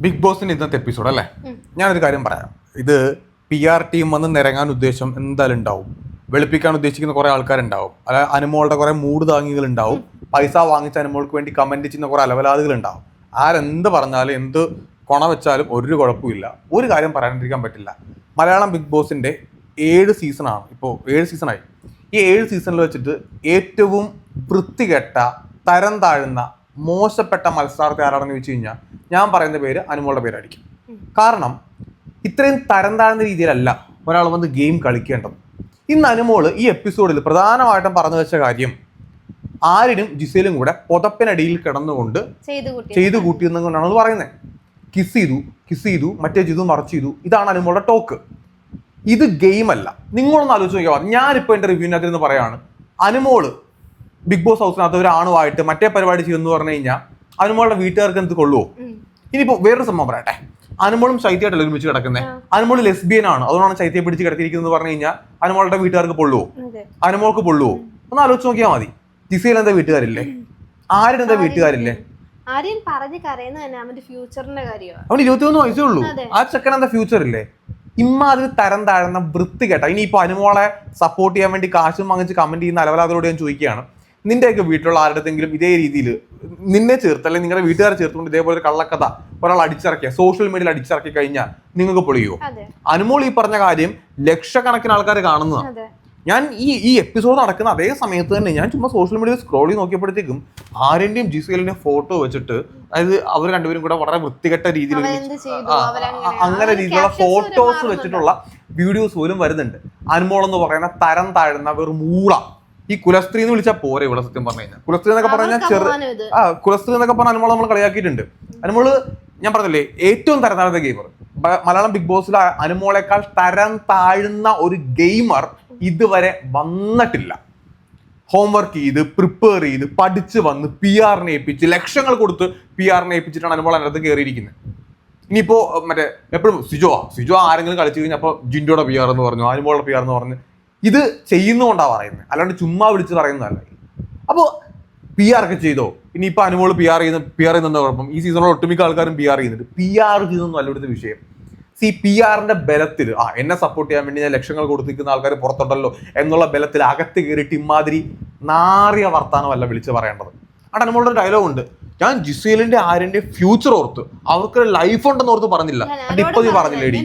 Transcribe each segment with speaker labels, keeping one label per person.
Speaker 1: Big ബോസിന്റെ ഇന്നത്തെ episode അല്ലേ? ഞാനൊരു കാര്യം പറയാം. ഇത് പി ആർ ടീം വന്ന് നിരങ്ങാൻ ഉദ്ദേശം എന്തായാലും ഉണ്ടാവും. വെളുപ്പിക്കാൻ ഉദ്ദേശിക്കുന്ന കുറെ ആൾക്കാരുണ്ടാവും. അല്ല അനുമോളുടെ കുറെ മൂട് താങ്ങികൾ ഉണ്ടാവും പൈസ വാങ്ങിച്ച അനുമോൾക്ക് വേണ്ടി കമന്റ് ചെയ്യുന്ന കുറെ അലവലാദികൾ ഉണ്ടാവും ആരെന്ത് പറഞ്ഞാലും എന്ത് കൊണ വെച്ചാലും ഒരു കുഴപ്പമില്ല. ഒരു കാര്യം പറയാണ്ടിരിക്കാൻ പറ്റില്ല. മലയാളം ബിഗ് ബോസിന്റെ ഏഴ് സീസണാണ് ഇപ്പോൾ ഏഴ് സീസണായി ഈ ഏഴ് സീസണിൽ വെച്ചിട്ട് ഏറ്റവും വൃത്തികെട്ട തരം താഴുന്ന മോശപ്പെട്ട മത്സരാർത്ഥി ആരാണെന്ന് ചോദിച്ചു കഴിഞ്ഞാൽ ഞാൻ പറയുന്ന പേര് അനുമോളുടെ പേരായിരിക്കും. കാരണം ഇത്രയും തരം താഴ്ന്ന രീതിയിലല്ല ഒരാൾ വന്ന് ഗെയിം കളിക്കേണ്ടത്. ഇന്ന് അനുമോൾ ഈ എപ്പിസോഡിൽ പ്രധാനമായിട്ടും പറഞ്ഞു വെച്ച കാര്യം ആരിനും ജിസയിലും കൂടെ പുതപ്പിനടിയിൽ കിടന്നുകൊണ്ട്
Speaker 2: ചെയ്തു കൂട്ടി
Speaker 1: ചെയ്തു കൂട്ടിയെന്നുകൊണ്ടാണ് അത് പറയുന്നത്. കിസ് ചെയ്തു കിസ് ചെയ്തു മറ്റേ ചെയ്തു മറച്ചു ചെയ്തു. ഇതാണ് അനുമോളുടെ ടോക്ക് ഇത് ഗെയിം അല്ല നിങ്ങളൊന്ന് ആലോചിച്ച് നോക്കിയാൽ ഞാനിപ്പോൾ എന്റെ റിവ്യൂവിനകത്ത് നിന്ന് പറയാണ് അനുമോൾ ബിഗ് ബോസ് ഹൗസിനകത്ത് ഒരാണുമായിട്ട് മറ്റേ പരിപാടി ചെയ്യുമെന്ന് പറഞ്ഞു കഴിഞ്ഞാൽ അനുമോളുടെ വീട്ടുകാർക്ക് എന്ത് കൊള്ളുവോ? ഇനിയിപ്പോ വേറൊരു സംഭവം പറയട്ടെ. അനുമോളും ശൈത്യമായിട്ടല്ല ഒരുമിച്ച് കിടക്കുന്നത് അനുമോൾ ലെസ്ബിയൻ ആണ്. അതുകൊണ്ടാണ് ശൈത്യയെ പിടിച്ച് കിടത്തിയിരിക്കുന്നത് പറഞ്ഞു കഴിഞ്ഞാൽ അനുമോളുടെ വീട്ടുകാർക്ക് പൊള്ളുവോ അനുമോൾക്ക് പൊള്ളുവോ ഒന്ന് ആലോചിച്ച് നോക്കിയാൽ മതി. ജിസയിൽ എന്താ വീട്ടുകാരില്ലേ? ആരുടെ എന്താ വീട്ടുകാരില്ലേ?
Speaker 2: ആരെയും പറഞ്ഞ് കരയുന്ന തന്നെ അവന്റെ ഫ്യൂച്ചറിന്റെ കാര്യമാണ്
Speaker 1: ഇരുപത്തിയൊന്ന് വയസ്സേ ഉള്ളൂ. ആ ചെക്കൻ എന്താ ഫ്യൂച്ചർ ഇല്ലേ? ഇമ്മാതിരി തരം താഴ്ന്ന വൃത്തി കേട്ടോ. ഇനിയിപ്പോ അനുമോളെ സപ്പോർട്ട് ചെയ്യാൻ വേണ്ടി കാശും വാങ്ങിച്ച് കമന്റ് ചെയ്യുന്ന അലവലാതോട് ഞാൻ ചോദിക്കുകയാണ്. നിന്റെയൊക്കെ വീട്ടിലുള്ള ആരുടെങ്കിലും ഇതേ രീതിയിൽ നിന്നെ ചേർത്ത് അല്ലെങ്കിൽ നിങ്ങളുടെ വീട്ടുകാരെ ചേർത്തുകൊണ്ട് ഇതേപോലെ ഒരു കള്ളക്കഥ ഒരാൾ അടിച്ചിറക്കിയ സോഷ്യൽ മീഡിയയിൽ അടിച്ചിറക്കി കഴിഞ്ഞാൽ നിങ്ങൾക്ക് പൊളിയോ അനുമോൾ ഈ പറഞ്ഞ കാര്യം ലക്ഷക്കണക്കിന് ആൾക്കാർ കാണുന്നതാണ് ഞാൻ ഈ ഈ എപ്പിസോഡ് നടക്കുന്ന അതേ സമയത്ത് തന്നെ ഞാൻ ചുമ്മാ സോഷ്യൽ മീഡിയയിൽ സ്ക്രോൾ ചെയ്ത് നോക്കിയപ്പോഴത്തേക്കും ആര്യന്റെയും ജിസേലിന്റെയും ഫോട്ടോ വെച്ചിട്ട് അതായത് അവർ രണ്ടുപേരും കൂടെ വളരെ വൃത്തികെട്ട രീതിയിൽ അങ്ങനെ രീതിയിലുള്ള ഫോട്ടോസ് വെച്ചിട്ടുള്ള വീഡിയോസ് പോലും വരുന്നുണ്ട്. അനുമോൾ എന്ന് പറയുന്ന തരം താഴ്ന്ന വെറും മൂള. ഈ കുലസ്ത്രീ എന്ന് വിളിച്ചാൽ പോരെ ഇവിടെ സത്യം പറഞ്ഞു കഴിഞ്ഞാൽ കുലസ്ത്രീ എന്നൊക്കെ പറഞ്ഞാൽ ചെറു ആ കുലസ്ത്രീ എന്നൊക്കെ പറഞ്ഞ അനുമോൾ നമ്മൾ കളിയാക്കിയിട്ടുണ്ട്. അനുമോൾ ഞാൻ പറഞ്ഞില്ലേ ഏറ്റവും തരം താഴ്ന്ന ഗെയിമർ മലയാളം ബിഗ് ബോസിൽ അനുമോളേക്കാൾ തരം താഴ്ന്ന ഒരു ഗെയിമർ ഇതുവരെ വന്നിട്ടില്ല. ഹോംവർക്ക് ചെയ്ത് പ്രിപ്പയർ ചെയ്ത് പഠിച്ച് വന്ന് പി ആറിനെ ഏൽപ്പിച്ച് ലക്ഷങ്ങൾ കൊടുത്ത് പി ആറിനെ ഏൽപ്പിച്ചിട്ടാണ് അനുമോൾ അതിനകത്ത് കയറിയിരിക്കുന്നത് ഇനിയിപ്പോ മറ്റേ എപ്പോഴും സിജോ സിജോ ആരെങ്കിലും കളിച്ചു കഴിഞ്ഞാൽ അപ്പോൾ ജിൻഡോയുടെ പി ആർ എന്ന് പറഞ്ഞു അനുമോളുടെ പി ആർ എന്ന് പറഞ്ഞു ഇത് ചെയ്യുന്നതുകൊണ്ടാണ് പറയുന്നത് അല്ലാണ്ട് ചുമ്മാ വിളിച്ച് പറയുന്നതല്ല. അപ്പോൾ പി ആർ ഒക്കെ ചെയ്തോ? ഇനി ഇപ്പം അനുമോൾ പി ആർ ചെയ്യുന്ന പി ആർ ചെയ്യുന്ന കുഴപ്പം? ഈ സീസണിൽ ഒട്ടുമിക്ക ആൾക്കാരും പി ആർ ചെയ്യുന്നുണ്ട്. പി ആർ ചെയ്തൊന്നും അല്ല ഇവിടുത്തെ വിഷയം സി പി ആറിന്റെ ബലത്തിൽ ആ എന്നെ സപ്പോർട്ട് ചെയ്യാൻ വേണ്ടി ഞാൻ ലക്ഷങ്ങൾ കൊടുത്തിരിക്കുന്ന ആൾക്കാർ പുറത്തുണ്ടല്ലോ എന്നുള്ള ബലത്തിൽ അകത്ത് കയറിയിട്ട് ഇമാതിരി നാറിയ വർത്താനമല്ല വിളിച്ച് പറയേണ്ടത്. അവിടെ അനുമോളുടെ ഡയലോഗ് ഉണ്ട്. ഞാൻ ജിസേലിന്റെ ആര്യന്റെ ഫ്യൂച്ചർ ഓർത്ത്. അവർക്ക് ലൈഫ് ഉണ്ടെന്ന് ഓർത്ത് പറഞ്ഞില്ല. ഇപ്പൊ നീ പറഞ്ഞില്ലേടി.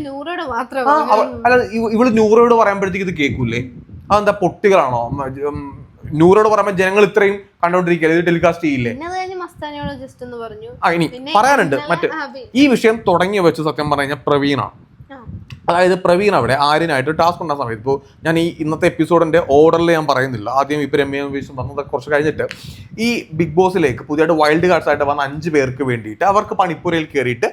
Speaker 1: അല്ല ഇവ- ഇവൾ നൂറോട് പറയുമ്പോഴത്തേക്ക് ഇത് കേൾക്കൂലേ അതെന്താ പൊട്ടികളാണോ? നൂറോട് പറയുമ്പോ ജനങ്ങൾ ഇത്രയും കണ്ടോണ്ടിരിക്കില്ല ഇത് ടെലികാസ്റ്റ് ചെയ്യില്ലേ? ആ ഇനി പറയാനുണ്ട് മറ്റേ. ഈ വിഷയം തുടങ്ങി വെച്ച് സത്യം പറഞ്ഞു കഴിഞ്ഞാൽ പ്രവീണാണ്. അതായത് പ്രവീൺ അവിടെ ആര്യനായിട്ട് ടാസ്ക് ഉണ്ടാകുന്ന സമയത്ത് ഇപ്പോൾ ഞാൻ ഈ ഇന്നത്തെ എപ്പിസോഡിന്റെ ഓർഡറിൽ ഞാൻ പറയുന്നില്ല. ആദ്യം ഇപ്പോൾ രമ്യ വിശ്വം വന്നത് കുറച്ച് കഴിഞ്ഞിട്ട് ഈ ബിഗ് ബോസിലേക്ക് പുതിയതായിട്ട് വൈൽഡ് കാർഡ്സ് ആയിട്ട് വന്ന അഞ്ച് പേർക്ക് വേണ്ടിയിട്ട് അവർക്ക് പണിപ്പുരയിൽ കയറിയിട്ട്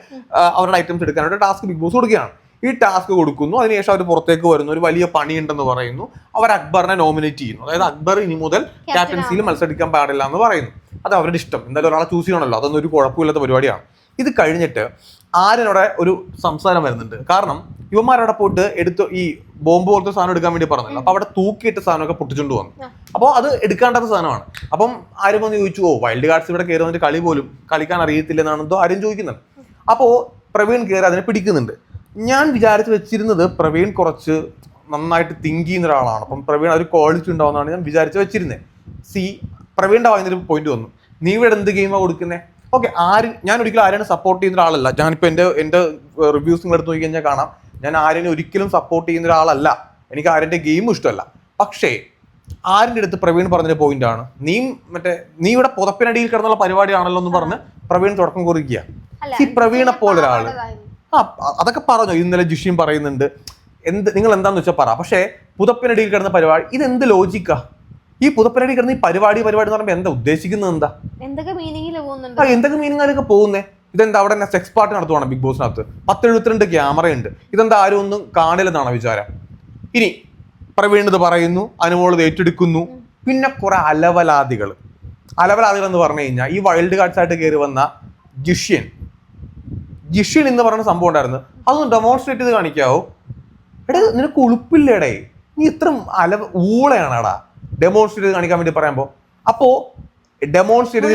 Speaker 1: അവരുടെ ഐറ്റംസ് എടുക്കാനായിട്ട് ടാസ്ക് ബിഗ് ബോസ് കൊടുക്കുകയാണ്. ഈ ടാസ്ക് കൊടുക്കുന്നു. അതിനുശേഷം അവർ പുറത്തേക്ക് വരുന്നു. ഒരു വലിയ പണിയുണ്ടെന്ന് പറയുന്നു. അവർ അക്ബറിനെ നോമിനേറ്റ് ചെയ്യുന്നു. അതായത് അക്ബർ ഇനി മുതൽ ക്യാപ്റ്റൻസിയിൽ മത്സരിക്കാൻ പാടില്ല എന്ന് പറയുന്നു. അത് അവരുടെ ഇഷ്ടം. എന്തായാലും ഒരാളെ ചൂസ് ചെയ്യണമല്ലോ. അതൊന്നും ഒരു കുഴപ്പമില്ലാത്ത പരിപാടിയാണ്. ഇത് കഴിഞ്ഞിട്ട് ആര്യനോടെ ഒരു സംസാരം വരുന്നുണ്ട്. കാരണം യുവമാരവിടെ പോയിട്ട് എടുത്ത് ഈ ബോംബ് പോലത്തെ സാധനം എടുക്കാൻ വേണ്ടി പറഞ്ഞല്ലോ. അപ്പൊ അവിടെ തൂക്കിയിട്ട സാധനമൊക്കെ പൊട്ടിച്ചുകൊണ്ട് വന്നു. അപ്പോൾ അത് എടുക്കാണ്ടാത്ത സാധനമാണ്. അപ്പം ആരും വന്ന് ചോദിച്ചു ഓ വൈൽഡ് കാർഡ്സ് ഇവിടെ കയറി വന്നിട്ട് കളി പോലും കളിക്കാൻ അറിയത്തില്ലെന്നാണ് എന്തോ ആരും ചോദിക്കുന്നത് അപ്പോൾ പ്രവീൺ കയറി അതിനെ പിടിക്കുന്നുണ്ട്. ഞാൻ വിചാരിച്ച് വെച്ചിരുന്നത് പ്രവീൺ കുറച്ച് നന്നായിട്ട് തിങ്ക് ചെയ്യുന്ന ഒരാളാണ്. അപ്പം പ്രവീൺ ഒരു ക്വാളിറ്റി ഉണ്ടാവുന്നതാണ് ഞാൻ വിചാരിച്ച് വെച്ചിരുന്നത് സി പ്രവീണിന്റെ വായനൊരു പോയിന്റ് വന്നു. നീ ഇവിടെ എന്ത് ഗെയിമാണ് കൊടുക്കുന്നത് ഓക്കെ ആര് ഞാൻ ഒരിക്കലും ആരെയും സപ്പോർട്ട് ചെയ്യുന്ന ഒരാളല്ല. ഞാനിപ്പോൾ എന്റെ എന്റെ റിവ്യൂസ് നിങ്ങൾ എടുത്ത് നോക്കി കഴിഞ്ഞാൽ കാണാം. ഞാൻ ആരെയും ഒരിക്കലും സപ്പോർട്ട് ചെയ്യുന്ന ഒരാളല്ല. എനിക്ക് ആരെന്റെ ഗെയിം ഇഷ്ടമല്ല. പക്ഷേ ആരിന്റെ അടുത്ത് പ്രവീൺ പറഞ്ഞൊരു പോയിന്റ് ആണ്. നീ മറ്റേ നീ ഇവിടെ പുതപ്പിനടിയിൽ കിടന്നുള്ള പരിപാടിയാണല്ലോ എന്ന് പറഞ്ഞ് പ്രവീൺ തുടക്കം കുറിക്കുക. ഈ പ്രവീണെ പോലെ
Speaker 2: ഒരാൾ
Speaker 1: ആ അതൊക്കെ പറഞ്ഞു? ഇന്നലെ ജിഷിയും പറയുന്നുണ്ട്. എന്ത് നിങ്ങൾ എന്താന്ന് വെച്ചാൽ പറ. പക്ഷേ പുതപ്പിനടിയിൽ കിടന്ന പരിപാടി ഇത് എന്ത് ലോജിക്കാ ഈ പുതപ്പരടി കിടന്ന് ഈ പരിപാടി പരിപാടി എന്ന് പറയുമ്പോൾ എന്താ ഉദ്ദേശിക്കുന്നത് എന്താ?
Speaker 2: എന്തൊക്കെ മീനിങ്ങിൽ പോകുന്നുണ്ട്?
Speaker 1: ആ എന്തൊക്കെ മീനിങ് അതിലൊക്കെ പോകുന്നേ? ഇതെന്താ അവിടെ തന്നെ സെക്സ് പാർട്ടി നടത്തുവാണ് ബിഗ് ബോസിനകത്ത് പത്ത് എഴുപത്തിരണ്ട് ക്യാമറ ഉണ്ട്. ഇതെന്താ ആരും ഒന്നും കാണില്ലെന്നാണ് വിചാരം? ഇനി പ്രവീണത് പറയുന്നു അനുമോളത് ഏറ്റെടുക്കുന്നു. പിന്നെ കുറെ അലവലാദികൾ അലവലാദികൾ എന്ന് പറഞ്ഞു കഴിഞ്ഞാൽ ഈ വൈൽഡ് കാർഡ്സ് ആയിട്ട് കയറി വന്ന ജിഷ്യൻ. ജിഷ്യൻ എന്ന് പറയുന്ന സംഭവം ഉണ്ടായിരുന്നു. അതൊന്ന് ഡെമോൺസ്ട്രേറ്റ് ചെയ്ത് കാണിക്കാവോ? എടാ നിനക്ക് ഉളുപ്പില്ലേടേ? നീ ഇത്ര അലവ ഊളയാണാടാ. ഡെമോൺസ്ട്രേറ്റ് കാണിക്കാൻ വേണ്ടി പറയുമ്പോൾ അപ്പോൾ ഡെമോൺസ്ട്രേറ്റ്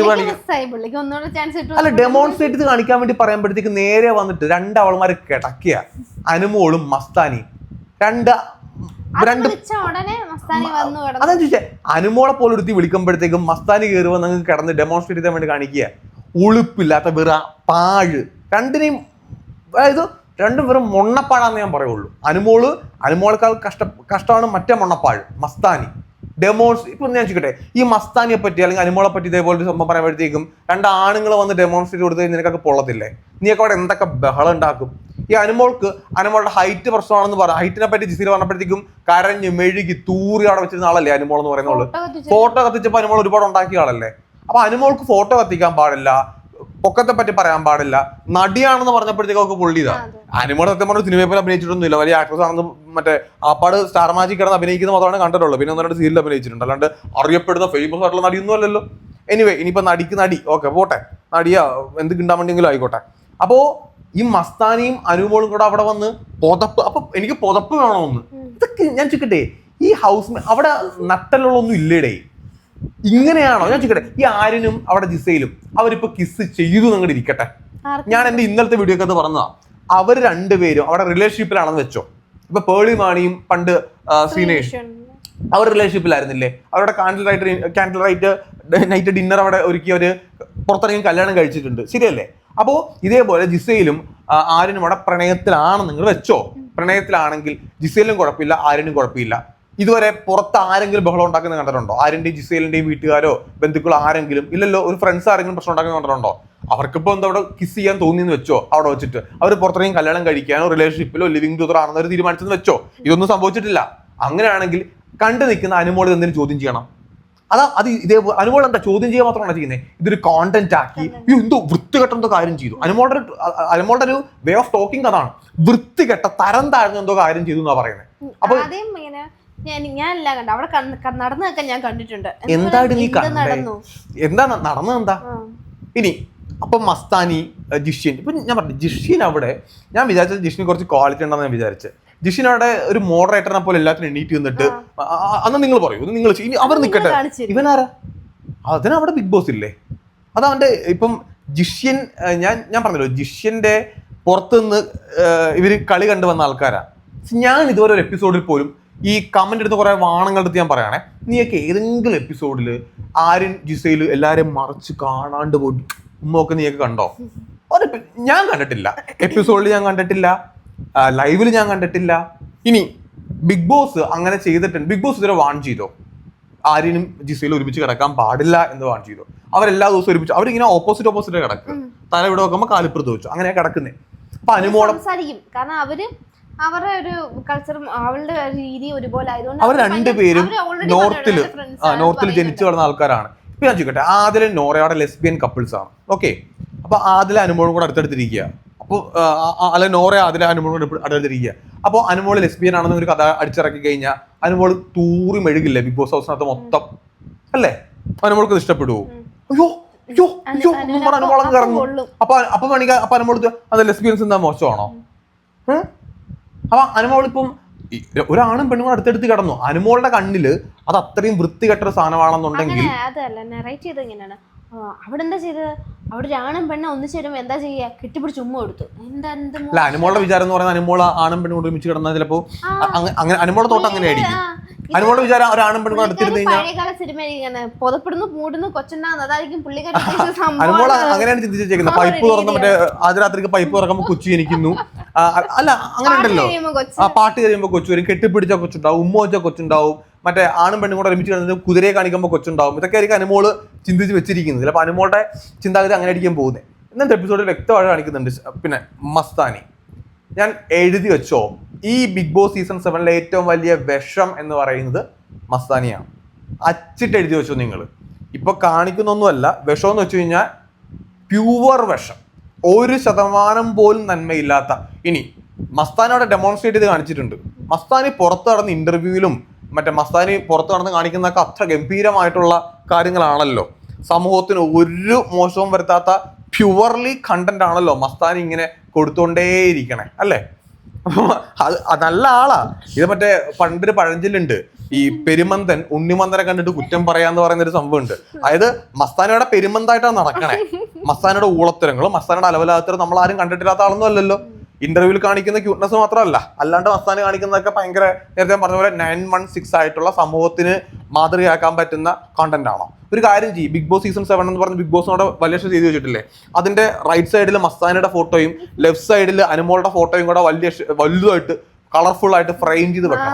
Speaker 1: അല്ല ഡെമോൺസ്ട്രേറ്റ് കാണിക്കാൻ വേണ്ടി പറയുമ്പോഴത്തേക്ക് നേരെ വന്നിട്ട് രണ്ട് അവൾമാര് കിടക്കുക അനുമോളും മസ്താനി. രണ്ട് രണ്ട് അതാ ചോദിച്ചേ അനുമോളെ പോലെ എടുത്തി വിളിക്കുമ്പോഴത്തേക്കും മസ്താനി കയറി വന്ന് അങ്ങ് കിടന്ന് ഡെമോൺസ്ട്രേറ്റ് ചെയ്യാൻ വേണ്ടി കാണിക്കുക ഉളുപ്പില്ലാത്ത വെറ പാഴ്. രണ്ടിനെയും അതായത് രണ്ടും വെറും മൊണ്ണപ്പാഴാന്ന് ഞാൻ പറയുള്ളൂ. അനുമോൾ അനുമോളേക്കാൾ കഷ്ട കഷ്ടമാണ് മറ്റേ മൊണ്ണപ്പാഴ് മസ്താനി. ഡെമോൺസ് ഇപ്പൊ ഞാൻ ചോദിക്കട്ടെ ഈ മസ്താനിയെ പറ്റി അല്ലെങ്കിൽ അനിമോളെ പറ്റി ഇതേപോലെ ഒരു സംഭവം പറയുമ്പോഴത്തേക്കും രണ്ട് ആണുങ്ങൾ വന്ന് ഡെമോൺസ്ട്രേറ്റ് കൊടുത്ത് നിനക്കൊക്കെ പൊള്ളത്തില്ലേ? നീയൊക്കെ അവിടെ എന്തൊക്കെ ബഹളം ഉണ്ടാക്കും? ഈ അനിമോൾക്ക് അനുമോളുടെ ഹൈറ്റ് പ്രശ്നമാണെന്ന് പറഞ്ഞു ഹൈറ്റിനെ പറ്റി ജിസിൽ പറഞ്ഞപ്പോഴത്തേക്കും കരഞ്ഞ് മെഴുകി തൂറി അവിടെ വെച്ചിരുന്ന ആളല്ലേ അനുമോൾ എന്ന് പറയുന്നത്?
Speaker 2: ഫോട്ടോ
Speaker 1: കത്തിച്ചപ്പോൾ അനുമോൾ ഒരുപാട് ഉണ്ടാക്കിയ ആളല്ലേ? അപ്പൊ അനുമോൾക്ക് ഫോട്ടോ കത്തിക്കാൻ പാടില്ല. പൊക്കത്തെ പറ്റി പറയാൻ പാടില്ല. നടിയാണെന്ന് പറഞ്ഞപ്പോഴത്തേക്ക് അവർക്ക് പൊള്ളിയതാ
Speaker 2: അനുമോട്
Speaker 1: അനുമോൾ സത്യം പറഞ്ഞ സിനിമയിൽ അഭിനയിച്ചിട്ടൊന്നും അഭിനയിച്ചിട്ടൊന്നുമില്ല. വലിയ ആക്ട്രസ് ആണെന്ന് മറ്റേ ആപ്പാട് സ്റ്റാർ മാജിക് കിടന്ന് അഭിനയിക്കുന്ന മാത്രമാണ് കണ്ടിട്ടുള്ളൂ പിന്നെ ഒന്നും രണ്ട് സീരിയൽ അഭിനയിച്ചിട്ടുണ്ട്. അല്ലാണ്ട് അറിയപ്പെടുന്ന ഫേമസ് ആയിട്ടുള്ള നടിയൊന്നും അല്ലല്ലോ. എനിവേ ഇനിയിപ്പോ നടിക്ക് നടി. ഓക്കെ പോട്ടെ. നടിയാ എന്ത് കിണ്ടാൻ വേണ്ടിയെങ്കിലും ആയിക്കോട്ടെ. അപ്പോ ഈ മസ്താനിയും അനുമോളും കൂടെ അവിടെ വന്ന് പുതപ്പ് അപ്പൊ എനിക്ക് പുതപ്പ് വേണമെന്ന് ഇതൊക്കെ ഞാൻ ചോദിക്കട്ടെ ഈ ഹൗസ് അവിടെ നട്ടലുള്ളൊന്നും ഇല്ലേടേ. ഇങ്ങനെയാണോ? ഞാൻ ചോദിക്കട്ടെ ഈ ആരിനും അവിടെ ജിസയിലും അവരിപ്പോ കിസ് ചെയ്തു അങ്ങോട്ട് ഇരിക്കട്ടെ? ഞാൻ എന്റെ ഇന്നലത്തെ വീഡിയോ ഒക്കെ പറഞ്ഞതാ അവർ രണ്ടുപേരും അവിടെ റിലേഷൻഷിപ്പിലാണെന്ന് വെച്ചോ. ഇപ്പൊ പേളി മാണിയും പണ്ട് സീനേഷ് ശ്രീനേഷ്. അവർ റിലേഷൻഷിപ്പിലായിരുന്നില്ലേ അവരുടെ candle light candle light night dinner അവിടെ ഒരുക്കി അവർ പുറത്തിറങ്ങി കല്യാണം കഴിച്ചിട്ടുണ്ട്. ശരിയല്ലേ? അപ്പോ ഇതേപോലെ ജിസയിലും ആരിനും ആര്യനും അവിടെ പ്രണയത്തിലാണെന്ന് നിങ്ങൾ വെച്ചോ. പ്രണയത്തിലാണെങ്കിൽ ജിസയിലും കുഴപ്പമില്ല ആരിനും കുഴപ്പമില്ല. ഇതുവരെ പുറത്ത് ആരെങ്കിലും ബഹളം ഉണ്ടാക്കുന്ന കണ്ടിട്ടുണ്ടോ? ആര്യന്റെയും ജിസേലിന്റെയും വീട്ടുകാരോ ബന്ധുക്കളോ ആരെങ്കിലും? ഇല്ലല്ലോ ഒരു ഫ്രണ്ട്സ് ആരെങ്കിലും പ്രശ്നം ഉണ്ടാക്കുന്നത് കണ്ടിട്ടുണ്ടോ? അവർക്കിപ്പോ എന്താ അവിടെ കിസ് ചെയ്യാൻ തോന്നിയെന്ന് വെച്ചോ? അവിടെ വെച്ചിട്ട്. അവർ പുറത്തിറങ്ങി കല്യാണം കഴിക്കാനോ റിലേഷൻഷിപ്പിലോ ലിവിംഗ് ടുഗർ ആണെന്ന് അവർ തീരുമാനിച്ചെന്ന് വെച്ചോ? ഇതൊന്നും സംഭവിച്ചിട്ടില്ല. അങ്ങനെയാണെങ്കിൽ കണ്ടു നിൽക്കുന്ന അനുമോളി എന്തെങ്കിലും ചോദ്യം ചെയ്യണം? അതാ അത് ഇതേ അനുമോൾ എന്താ ചോദ്യം ചെയ്യുക മാത്രമാണ് ചെയ്യുന്നത് ഇതൊരു കോണ്ടന്റ് ആക്കി. അയ്യോ എന്തോ വൃത്തികെട്ട എന്തോ കാര്യം ചെയ്തു. അനുമോളുടെ ഒരു അനുമോളുടെ ഒരു വേ ഓഫ് ടോക്കിംഗ് അതാണ്. വൃത്തികെട്ട തരം താഴ്ന്ന എന്തോ കാര്യം ചെയ്തു എന്നാ പറയുന്നത് അപ്പൊ-
Speaker 2: ഞാൻ ഞാനല്ല കണ്ട അവിടെ നടന്നൊക്കെ ഞാൻ കണ്ടിട്ടുണ്ട്.
Speaker 1: എന്താണ് നീ
Speaker 2: നടന്നു?
Speaker 1: എന്താ ഇനി അപ്പം മസ്താനി ജിഷ്യൻ. ഇപ്പൊ ഞാൻ പറഞ്ഞു ജിഷ്യൻ അവിടെ ഞാൻ വിചാരിച്ചത് ജിഷിന് കുറച്ച് ക്വാളിറ്റി ഉണ്ടെന്ന് ഞാൻ വിചാരിച്ചത് ജിഷിൻ അവിടെ ഒരു മോഡറേറ്ററിനെ പോലെ എല്ലാത്തിനും എണീറ്റ് നിന്നിട്ട് അന്ന് നിങ്ങൾ പറയൂ നിങ്ങൾ. ഇനി അവർ നിൽക്കട്ടെ ഇവനാരാ അതിന് അതിനവിടെ ബിഗ് ബോസ് ഇല്ലേ? അതവന്റെ ഇപ്പം ജിഷ്യൻ ഞാൻ ഞാൻ പറഞ്ഞല്ലോ ജിഷ്യന്റെ പുറത്തുനിന്ന് ഇവർ കളി കണ്ടു വന്ന ആൾക്കാരാ. ഞാൻ ഇതുവരെ ഒരു എപ്പിസോഡിൽ പോലും ഈ കമന്റ് എടുത്ത് കുറേ വാണങ്ങൾ എടുത്ത് ഞാൻ പറയണേ നീയൊക്കെ ഏതെങ്കിലും എപ്പിസോഡിൽ ആര്യൻ ജിസയിൽ എല്ലാവരെയും മറച്ച് കാണാണ്ട് പോയി. ഉമ്മൊക്കെ നീയൊക്കെ കണ്ടോ? ഒരു ഞാൻ കണ്ടിട്ടില്ല. എപ്പിസോഡിൽ ഞാൻ കണ്ടിട്ടില്ല. ലൈവിൽ ഞാൻ കണ്ടിട്ടില്ല. ഇനി ബിഗ് ബോസ് അങ്ങനെ ചെയ്തിട്ടുണ്ട്. ബിഗ് ബോസ് ഇതുവരെ വാൺ ചെയ്തോ? ആര്യനും ജിസയിലും ഒരുമിച്ച് കിടക്കാൻ പാടില്ല എന്ന് വാൺ ചെയ്തോ? അവരെല്ലാ ദിവസവും ഒരുമിച്ച് അവരിങ്ങനെ ഓപ്പോസിറ്റ് ഓപ്പോസിറ്റ് കിടക്കും. തല ഇവിടെ നോക്കുമ്പോൾ കാലിപ്പുറത്ത് വെച്ചു. അങ്ങനെ കിടക്കുന്നേ. അപ്പൊ അനുമോടം
Speaker 2: സംസാരിക്കും. കാരണം അവർ അവരുടെ ഒരു കൾച്ചറും അവളുടെ രീതി ഒരുപോലെ ആയതുകൊണ്ട്
Speaker 1: അവർ രണ്ടുപേരും ആ നോർത്തിൽ ജനിച്ചു വളർന്ന ആൾക്കാരാണ്. ഇപ്പൊ ഞാൻ ചോദിക്കട്ടെ ആദിലും നോറയുടെ ലെസ്ബിയൻ കപ്പിൾസ് ആണ്. ഓക്കെ അപ്പൊ ആദില അനുമോളും കൂടെ അടുത്തടുത്തിരിക്കുക. അപ്പോൾ അല്ല നോറ ആദില അനുമോളും കൂടെ അടുത്തടുത്തിരിക്കുക. അപ്പോൾ അനുമോൾ ലെസ്ബിയൻ ആണെന്ന് ഒരു കഥ അടിച്ചിറക്കി കഴിഞ്ഞാൽ അനുമോൾ തൂറി മെഴുകില്ല ബിഗ് ബോസ് ഹൗസിനകത്ത് മൊത്തം? അല്ലേ? അനുമോൾക്ക് ഇഷ്ടപ്പെടുവോ? അയ്യോ അയ്യോ അയ്യോ അനുമോളങ്ങ്
Speaker 2: അപ്പം
Speaker 1: അപ്പൊ അപ്പൊ വേണമെങ്കിൽ അപ്പൊ അനുമോൾ അത് ലെസ്ബിയൻസ് എന്താ മോശമാണോ? അപ്പൊ അനുമോൾ ഇപ്പം ഒരാണും പെണ്ണും അടുത്തടുത്ത് കിടന്നു. അനുമോളുടെ കണ്ണിൽ അത് അത്രയും വൃത്തികെട്ട ഒരു സാധനമാണെന്നുണ്ടെങ്കിൽ
Speaker 2: അവിടെ എന്താ ചെയ്തത്? അവിടെ ഒരു ആണും പെണ്ണും ഒന്നിച്ചു വരുമ്പോ എന്താ ചെയ്യാ? കെട്ടിപ്പിടിച്ച് ഉമ്മ കൊടുത്തു. എന്താ എന്ത്
Speaker 1: അല്ല അനുമോളുടെ വിചാരം എന്ന് പറയുന്നത് അനുമോൾ ആണും പെണ്ണും കൂടെ ഒരുമിച്ച് കിടന്നാൽ ചിലപ്പോ അങ്ങ- അങ്ങനെ അനുമോളുടെ തോട്ടം അങ്ങനെ ആയിരിക്കും അനുമോളുടെ വിചാരം ഒരാണും പെണ്ണും കൂടെ അടുത്തിരുന്ന് കഴിഞ്ഞാൽ
Speaker 2: സിനിമ ഇങ്ങനെ പുതപ്പെടുന്നു മൂടുന്നു കൊച്ചുണ്ടാകുന്നു അതായിരിക്കും പുള്ളിക്കാരി
Speaker 1: അനുമോള അങ്ങനെയാണ് ചിന്തിച്ചേക്കുന്നത്
Speaker 2: ആ
Speaker 1: പൈപ്പ് തുറന്ന് മറ്റേ ആദ്യരാത്രിക്ക് പൈപ്പ് തുറക്കുമ്പോൾ കൊച്ചു ജനിക്കുന്നു. അല്ല അങ്ങനെ ഉണ്ടല്ലോ. ആ പാട്ട് കഴിയുമ്പോൾ കൊച്ചു വരും. കെട്ടിപ്പിടിച്ച കൊച്ചുണ്ടാവും ഉമ്മ വെച്ച കൊച്ചുണ്ടാവും. മറ്റേ ആണും പെണ്ണും കൂടെ ഒരുമിച്ച് കിടന്നിട്ട് കുതിരയെ കാണിക്കുമ്പോൾ കൊച്ചുണ്ടാവും. ഇതൊക്കെ ആയിരിക്കും അനുമോൾ ചിന്തിച്ച് വെച്ചിരിക്കുന്നത്. ചിലപ്പോൾ അനുമോളുടെ ചിന്താഗതി അങ്ങനെ ആയിരിക്കും പോകുന്നത് ഇന്നത്തെ എപ്പിസോഡിൽ വ്യക്തമായി കാണിക്കുന്നുണ്ട്. പിന്നെ മസ്താനി. ഞാൻ എഴുതി വെച്ചോ? ഈ ബിഗ് ബോസ് സീസൺ സെവനിലെ ഏറ്റവും വലിയ വിഷം എന്ന് പറയുന്നത് മസ്താനിയാണ്. അച്ചിട്ട് എഴുതി വെച്ചോ നിങ്ങൾ ഇപ്പോൾ കാണിക്കുന്നൊന്നുമല്ല. വിഷം എന്ന് വെച്ച് കഴിഞ്ഞാൽ പ്യുവർ വിഷം. ഒരു ശതമാനം പോലും നന്മയില്ലാത്ത. ഇനി മസ്താനോടെ ഡെമോൺസ്ട്രേറ്റ് ചെയ്ത് കാണിച്ചിട്ടുണ്ട്. മസ്താനി പുറത്ത് നടന്ന ഇന്റർവ്യൂവിലും മറ്റേ മസ്താനി പുറത്ത് നടന്ന് കാണിക്കുന്നതൊക്കെ അത്ര ഗംഭീരമായിട്ടുള്ള കാര്യങ്ങളാണല്ലോ. സമൂഹത്തിന് ഒരു മോശവും വരുത്താത്ത പ്യുവർലി കണ്ടന്റ് ആണല്ലോ മസ്താനി ഇങ്ങനെ കൊടുത്തുകൊണ്ടേയിരിക്കണേ അല്ലേ? അത് നല്ല ആളാ. ഇത് മറ്റേ പണ്ടൊരു പഴഞ്ചിലുണ്ട് ഈ പെരുമന്തൻ ഉണ്ണിമന്തനെ കണ്ടിട്ട് കുറ്റം പറയാന്ന് പറയുന്ന ഒരു സംഭവം ഉണ്ട് അതായത് മസ്താനയുടെ പെരുമന്തായിട്ടാണ് നടക്കണേ. മസ്താനയുടെ ഊളത്തരങ്ങളും മസ്താനയുടെ അലവലാത്തരം നമ്മൾ ആരും കണ്ടിട്ടില്ലാത്ത ആളൊന്നും അല്ലല്ലോ. ഇന്റർവ്യൂവിൽ കാണിക്കുന്ന ക്യൂട്ട്നെസ് മാത്രമല്ല. അല്ലാണ്ട് മസ്താന് കാണിക്കുന്നതൊക്കെ ഭയങ്കര നേരത്തെ പറഞ്ഞ പോലെ നയൻ വൺ സിക്സ് ആയിട്ടുള്ള സമൂഹത്തിന് മാതൃകയാക്കാൻ പറ്റുന്ന കോണ്ടന്റ് ആണോ? ഒരു കാര്യം ചെയ്യും. ബിഗ് ബോസ് സീസൺ സെവൻ എന്ന് പറഞ്ഞ ബിഗ് ബോസിനോട് വലിയ ചെയ്ത് വെച്ചിട്ടില്ലേ? അതിന്റെ റൈറ്റ് സൈഡിൽ മസ്താനയുടെ ഫോട്ടോയും ലെഫ്റ്റ് സൈഡിൽ അനുമോളുടെ ഫോട്ടോയും കൂടെ വലിയ വലുതായിട്ട് കളർഫുൾ ആയിട്ട് ഫ്രെയിം ചെയ്ത് വെക്കണം.